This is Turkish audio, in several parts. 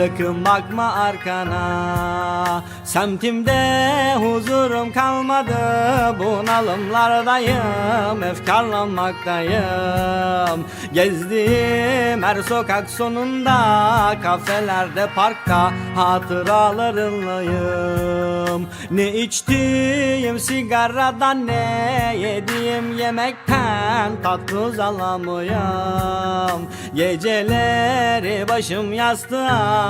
Sakın bakma arkana. Semtimde huzurum kalmadı. Bunalımlardayım Efkarlanmaktayım. Gezdiğim her sokak sonunda Kafelerde parkta Hatıralarınlayım. Ne içtiğim sigaradan Ne yediğim yemekten Tatlı alamıyorum Geceleri başım yastığa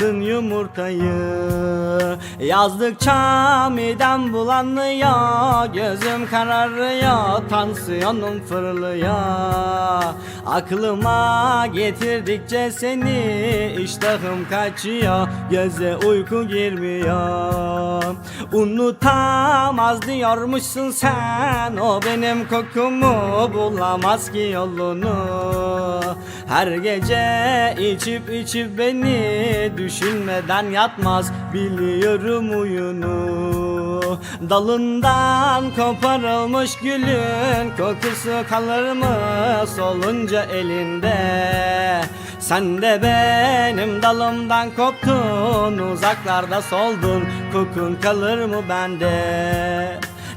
altın yumurtayı. Yazdıkça midem bulanıyor Gözüm kararıyor Tansiyonum fırlıyor. Aklıma getirdikçe seni iştahım kaçıyor Göze uyku girmiyor. Unutamaz diyormuşsun sen O benim kokumu bulamaz ki yolunu. Her gece içip içip beni Düşünmeden yatmaz biliyorum uyunu Dalından koparılmış gülün Kokusu kalır mı solunca elinde? Sen de benim dalımdan koptun Uzaklarda soldun Kokun kalır mı bende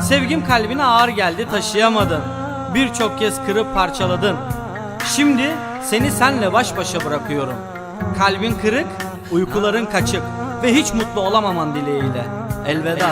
Sevgim kalbine ağır geldi taşıyamadın. Birçok kez kırıp parçaladın. Şimdi seni senle baş başa bırakıyorum. Kalbin kırık, uykuların kaçık Ve hiç mutlu olamaman dileğiyle. Elveda,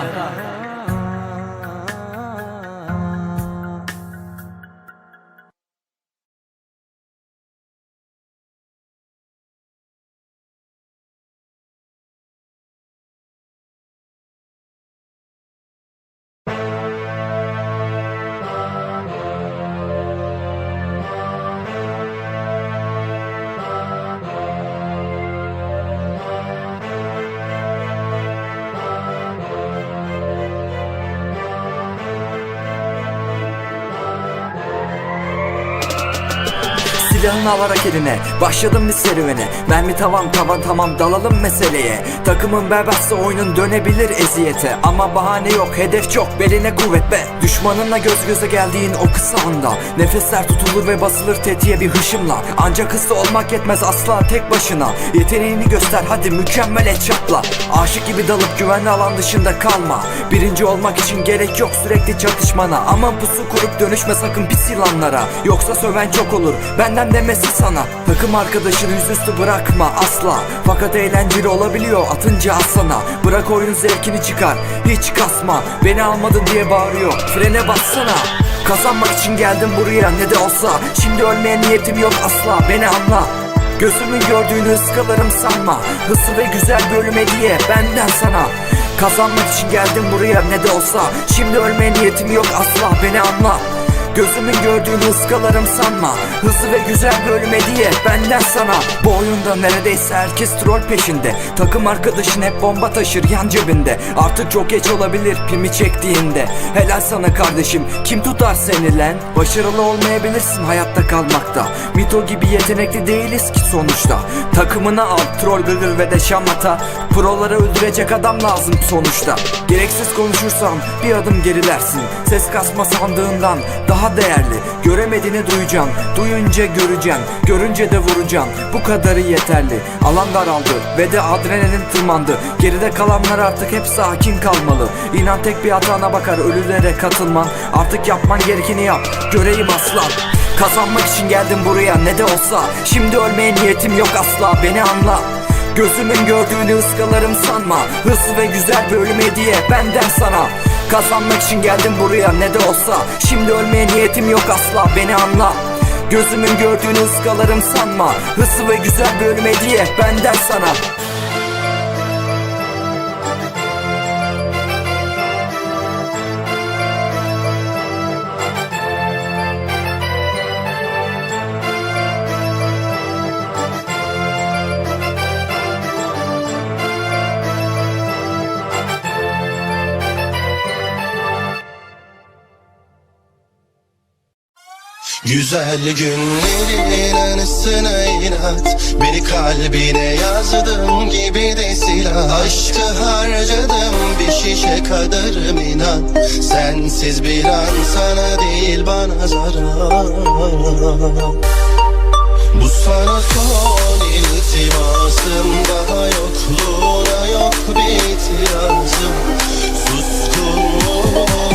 Silahını alarak eline Başladım bir serüvene. Mermi tavan tavan tamam dalalım meseleye. Takımın berbatsa oyunun dönebilir eziyete. Ama bahane yok hedef çok beline kuvvet be. Düşmanınla göz göze geldiğin o kısa anda. Nefesler tutulur ve basılır tetiğe bir hışımla. Ancak hızlı olmak yetmez asla tek başına. Yeteneğini göster hadi mükemmel et çapla Aşık gibi dalıp güvenli alan dışında kalma. Birinci olmak için gerek yok sürekli çatışmana. Aman pusu kurup dönüşme sakın pis yılanlara. Yoksa söven çok olur benden demesi sana. Takım arkadaşını yüzüstü bırakma asla. Fakat eğlenceli olabiliyor atınca aslana. Bırak oyunun zevkini çıkar hiç kasma. Beni almadı diye bağırıyor frene bassana. Kazanmak için geldim buraya ne de olsa. Şimdi ölmeye niyetim yok asla beni anla. Gözümün gördüğünü ıskalarım sanma. Hızlı ve güzel bölüm hediye benden sana. Kazanmak için geldim buraya ne de olsa. Şimdi ölmeye niyetim yok asla beni anla Gözümün gördüğünü ıskalarım sanma. Hızlı ve güzel bölüm hediye benden sana. Bu oyunda neredeyse herkes troll peşinde. Takım arkadaşın hep bomba taşır yan cebinde. Artık çok geç olabilir pimi çektiğinde. Helal sana kardeşim kim tutar seni lan? Başarılı olmayabilirsin hayatta kalmakta. Mito gibi yetenekli değiliz ki sonuçta. Takımına al troll gırgır ve de şamata Proları öldürecek adam lazım sonuçta. Gereksiz konuşursan bir adım gerilersin. Ses kasma sandığından daha değerli. Göremediğini duyacaksın Duyunca göreceksin Görünce de vuracaksın Bu kadarı yeterli. Alan daraldı ve de adrenalin tırmandı. Geride kalanlar artık hep sakin kalmalı. İnan tek bir hatana bakar ölülere katılman. Artık yapman gerekeni yap. Göreyim aslan Kazanmak için geldim buraya ne de olsa. Şimdi ölmeye niyetim yok asla. Beni anla. Gözümün gördüğünü ıskalarım sanma. Hızlı ve güzel bölüm hediye benden sana Kazanmak için geldim buraya ne de olsa. Şimdi ölmeye niyetim yok asla beni anla. Gözümün gördüğünü ıskalarım sanma. Hızlı ve güzel bölüm hediye benden sana Güzel günlerin anısına inat. Beni kalbine yazdım gibi de silah. Aşkı harcadım bir şişe kadarım inan Sensiz bir an sana değil bana zarar. Bu sana son iltimasım. Daha yokluğuna yok bir itirazım. Suskunluğumda